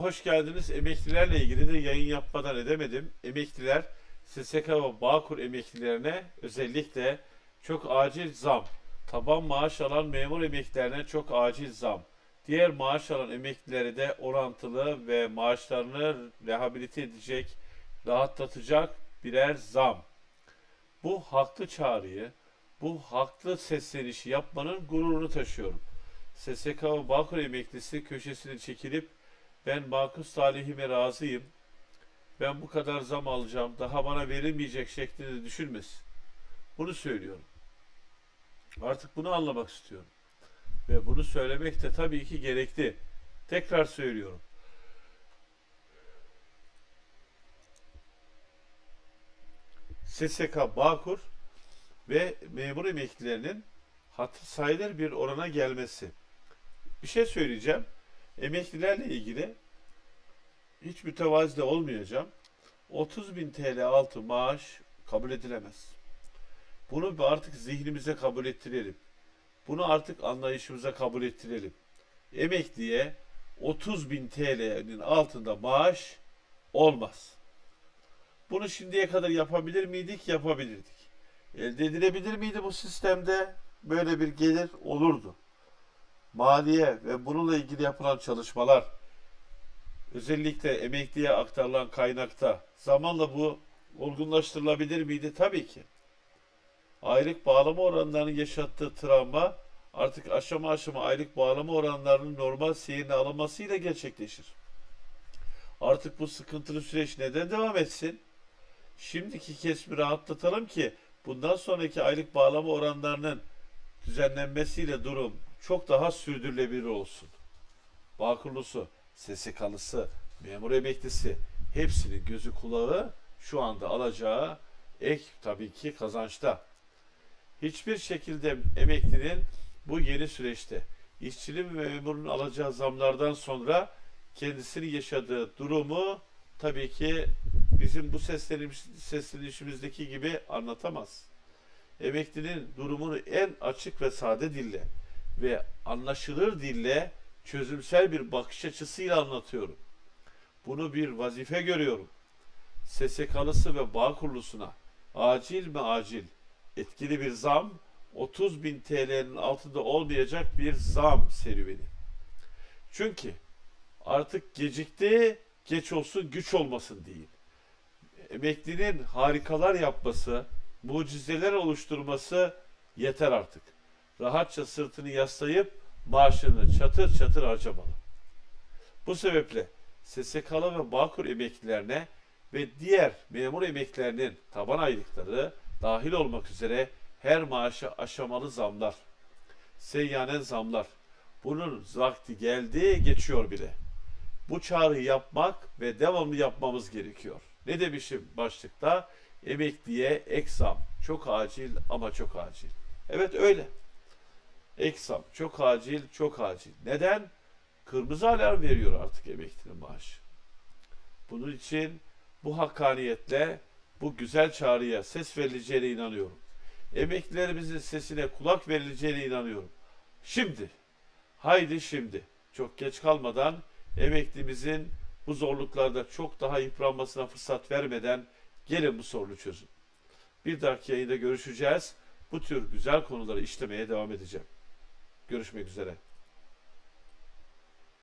Hoş geldiniz. Emeklilerle ilgili de yayın yapmadan edemedim. Emekliler SSK ve Bağkur emeklilerine özellikle çok acil zam. Taban maaş alan memur emeklilerine çok acil zam. Diğer maaş alan emeklileri de orantılı ve maaşlarını rehabilite edecek, rahatlatacak birer zam. Bu haklı çağrıyı, bu haklı seslenişi yapmanın gururunu taşıyorum. SSK ve Bağkur emeklisi köşesine çekilip ben makus talihime razıyım. Ben bu kadar zam alacağım. Daha bana verilmeyecek şeklinde düşünmesin. Bunu söylüyorum. Artık bunu anlamak istiyorum. Ve bunu söylemek de tabii ki gerekli. Tekrar söylüyorum. SSK Bağkur ve memur emeklilerinin hatır sayılır bir orana gelmesi. Bir şey söyleyeceğim. Emeklilerle ilgili hiç mütevazi olmayacağım. 30 bin TL altı maaş kabul edilemez. Bunu artık zihnimize kabul ettirelim. Bunu artık anlayışımıza kabul ettirelim. Emekliye 30 bin TL'nin altında maaş olmaz. Bunu şimdiye kadar yapabilir miydik? Yapabilirdik. Elde edilebilir miydi bu sistemde? Böyle bir gelir olurdu maliye ve bununla ilgili yapılan çalışmalar özellikle emekliye aktarılan kaynakta zamanla bu olgunlaştırılabilir miydi? Tabii ki. Aylık bağlama oranlarının yaşattığı travma artık aşama aşama aylık bağlama oranlarının normal seyrine alınmasıyla gerçekleşir. Artık bu sıkıntılı süreç neden devam etsin? Şimdiki kesimi rahatlatalım ki bundan sonraki aylık bağlama oranlarının düzenlenmesiyle durum çok daha sürdürülebilir olsun. Bağkurlusu, SSK'lısı, memur emeklisi hepsinin gözü kulağı şu anda alacağı ek tabii ki kazançta. Hiçbir şekilde emeklinin bu yeni süreçte işçinin ve memurun alacağı zamlardan sonra kendisinin yaşadığı durumu tabii ki bizim bu sesleniş, seslenişimizdeki gibi anlatamaz. Emeklinin durumunu en açık ve sade dille ve anlaşılır dille çözümsel bir bakış açısıyla anlatıyorum. Bunu bir vazife görüyorum. SSK'lısı ve bağ kurlusuna acil mi acil etkili bir zam 30 bin TL'nin altında olmayacak bir zam serüveni. Çünkü artık gecikti geç olsun güç olmasın değil. Emeklinin harikalar yapması, mucizeler oluşturması yeter artık rahatça sırtını yaslayıp maaşını çatır çatır harcamalı. Bu sebeple SSK'lı ve Bağkur emeklilerine ve diğer memur emeklilerinin taban aylıkları dahil olmak üzere her maaşa aşamalı zamlar, seyyanen zamlar. Bunun vakti geldi, geçiyor bile. Bu çağrıyı yapmak ve devamlı yapmamız gerekiyor. Ne demişim başlıkta? Emekliye ek zam. Çok acil ama çok acil. Evet öyle. Eksam çok acil, çok acil. Neden? Kırmızı alarm veriyor artık emeklinin maaşı. Bunun için bu hakkaniyetle bu güzel çağrıya ses verileceğine inanıyorum. Emeklilerimizin sesine kulak verileceğine inanıyorum. Şimdi, haydi şimdi, çok geç kalmadan emeklimizin bu zorluklarda çok daha yıpranmasına fırsat vermeden gelin bu sorunu çözün. Bir dahaki yayında görüşeceğiz. Bu tür güzel konuları işlemeye devam edeceğim. Görüşmek üzere.